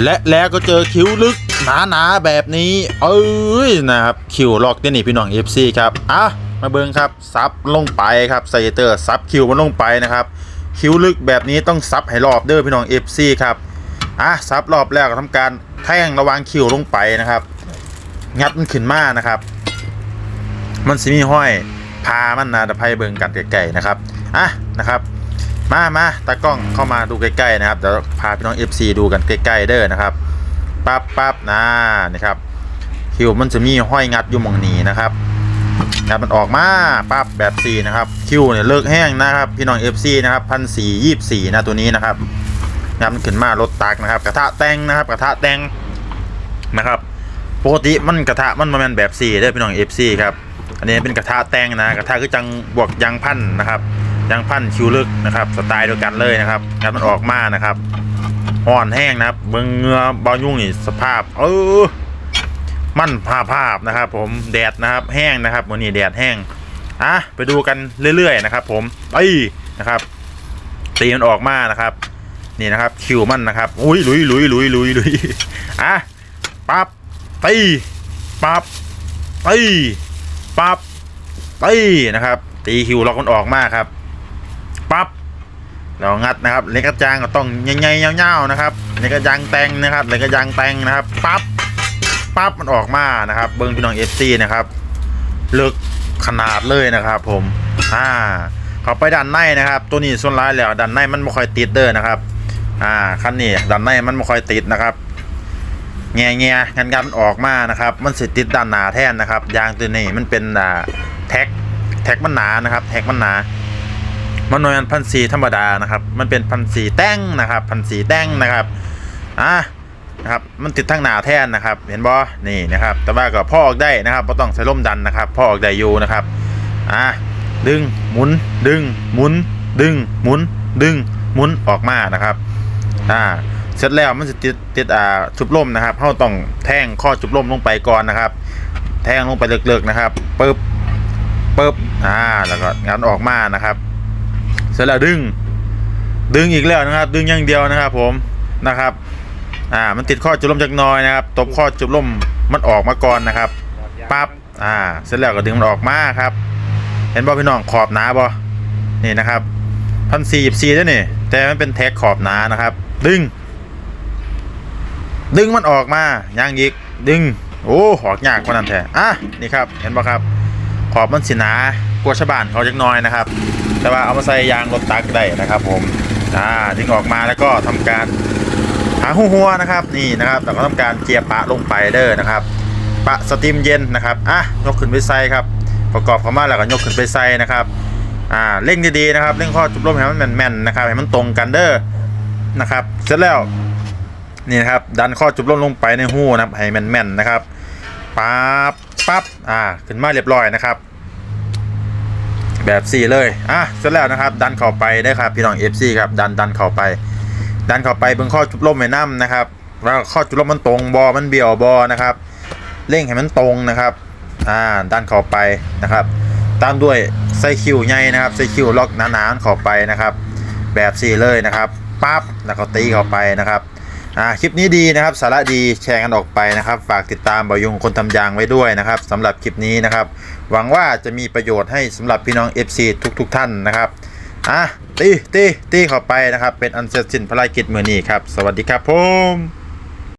และแล้วก็เจอคิ้วลึกหนาๆแบบนี้ เอ้ยนะครับคิวลอกเนี่ยนี่พี่น้อง FC ครับอะมาเบิ้งครับซับลงไปครับไซเตอร์ซับคิวมันลงไปนะครับคิ้วลึกแบบนี้ต้องซับให้รอบเด้อพี่น้อง FC ครับอะซับรอบแรกก็ทำการแท่งระวางคิวลงไปนะครับ งัดมันขึ้นมานะครับ มันสิมีห้อยพามันนะตะไพเบิงกันไกลๆนะครับอะนะครับ มามาตากล้องเข้ามาดูใกล้ๆนะครับเดี๋ยวพาพี่น้อง FC ดูกันใกล้ๆเด้อนะครับปั๊บปั๊บนะนะครับคิวมันจะมีห้อยงัดอยู่มองนี้นะครับงัดมันออกมาปั๊บแบบสี่นะครับคิวเนี่ยเลิกแห้งนะครับพี่น้อง FC นะครับพันสี่ยี่สี่นะตัวนี้นะครับงัดมันขึ้นมารถตักนะครับ กระทะแตงนะครับ กระทะแตงนะครับปกติมันกระทะมันมาแมนแบบสี่เด้พี่น้อง FC ครับอันนี้เป็นกระทะแตงนะกระทะคือจังบวกยางพันนะครับ ยางพันคิวลึกนะครับ สไตล์เดียวกันเลยนะครับงัดมันออกมานะครับอ่อนแห้งนะครับเบิ่งเงือบายุ่งนี่สภาพ เออมั่นภาพภาพนะครับ ผมแดดนะครับแห้งนะครับวันนี้แดดแห้งอะไปดูกันเรื่อยๆนะครับ ผมไปนะครับตีมันออกมานะครับนี่นะครับ คิวมันนะครับ อุ้ยลุยลุยลุยลุยลุยอะปั๊บตีปั๊บตีปั๊บตีนะครับ ตีคิวล็อกมันออกมาครับ ปั๊บเรางัดนะครับเล็กกระจางก็ต้องใหญ่ๆยาวๆนะครับเล็กกระจางแตงนะครับเล็กกระจางแตงนะครับปั๊บปั๊บมันออกมานะครับ เบิ้งพี่น้องเอฟซีนะครับลึกขนาดเลยนะครับ ผมอ่าเขาไปด้านในนะครับ ตัวนี้ส่วนร้ายแล้วด้านในมันไม่ค่อยติดเด้อนะครับ อ่าคันนี้ด้านในมันไม่ค่อยติดนะครับแง่แง่ๆงันงันมันออกมานะครับ มันสิติดด้านหนาแทนนะครับยางตัวนี้มันเป็นอ่าแท็กแท็กมันหนานะครับ แท็กมันหนา มันหน่วยพันสีธรรมดานะครับ มันเป็นพันสีแต้งนะครับพันสีแต้งนะครับอะนะครับมันติดทั้งหนาแท่นนะครับ เห็นบ่นี่นะครับ แต่ว่าก็พ่อออกได้นะครับก็ต้องใช้ล่มดันนะครับพ่อออกได้อยู่นะครับอะดึงหมุนดึงหมุนดึงหมุนดึงหมุนออกมานะครับอ่าเสร็จแล้วมันจะติดติดอ่าจุบล่มนะครับเราต้องแท่งข้อจุบล่มลงไปก่อนนะครับ แท่งลงไปเลิกๆนะครับปึ๊บปึ๊บอ่าแล้วก็งานออกมานะครับ เสร็จแล้วดึง ดึงอีกแล้วนะครับ ดึงอย่างเดียวนะครับ ผมนะครับ อ่า มันติดข้อจุดลมจากน้อยนะครับ ตบข้อจุดลมมันออกมาก่อนนะครับปั๊บอ่า เสร็จแล้วก็ดึงมันออกมาครับ เห็นบ่พี่น้องขอบหนาบ่นี่นะครับพันสี่สิบสี่แล้วนี่แต่มันเป็นแท็กขอบหนานะครับ ดึง ดึงมันออกมาย่างอีกดึง โอ้หอกยากกว่านั้นแท้อะนี่ครับ เห็นบ่ครับ ขอบมันสิหนากลัวชาวบ้านเขาจักน้อยนะครับ แต่ว่าเอามาใส่ยางรถตักได้นะครับ ผมอ่าดึงออกมาแล้วก็ทำการหาหัวหัวนะครับนี่นะครับแล้วก็ทำการเจียปะลงไปเด้อนะครับปะสตรีมเย็นนะครับอะยกขึ้นไปใส่ครับ ประกอบเข้ามาแล้วก็ยกขึ้นไปใส่นะครับอ่าเร่งดีๆนะครับเร่งข้อจุบลมให้มันแม่นๆนะครับให้มันตรงกันเด้อนะครับเสร็จแล้วนี่นะครับดันข้อจุบลมลงไปในหูนะครับให้แม่นๆนะครับปั๊บปั๊บอ่าขึ้นมาเรียบร้อยนะครับ แบบ4เลยอะเสร็จแล้วนะครับ ดันเข้าไปได้ครับพี่น้อง FC ครับดันดันเข้าไป ดันเข้าไปเบิ่งข้อจุบลมไว้น้ำนะครับว่าข้อจุบลมมันตรงบอมันเบี่ยวบอนะครับเร่งให้มันตรงนะครับอ่าดันเข้าไปนะครับ ตามด้วยไซคิวใหญ่นะครับไซคิวล็อกหนาๆเข้าไปนะครับ แบบ4เลยนะครับปั๊บแล้วก็ตีเข้าไปนะครับ อ่าคลิปนี้ดีนะครับสาระดีแชร์กันออกไปนะครับ ฝากติดตามบอยงคนทำยางไว้ด้วยนะครับสำหรับคลิปนี้นะครับ หวังว่าจะมีประโยชน์ให้สำหรับพี่น้อง FC ทุกๆทท่านนะครับอะตีตีตีเข้าไปนะครับ เป็นอันเสร็จสิ้นภารกิจมือนี้ครับ สวัสดีครับผม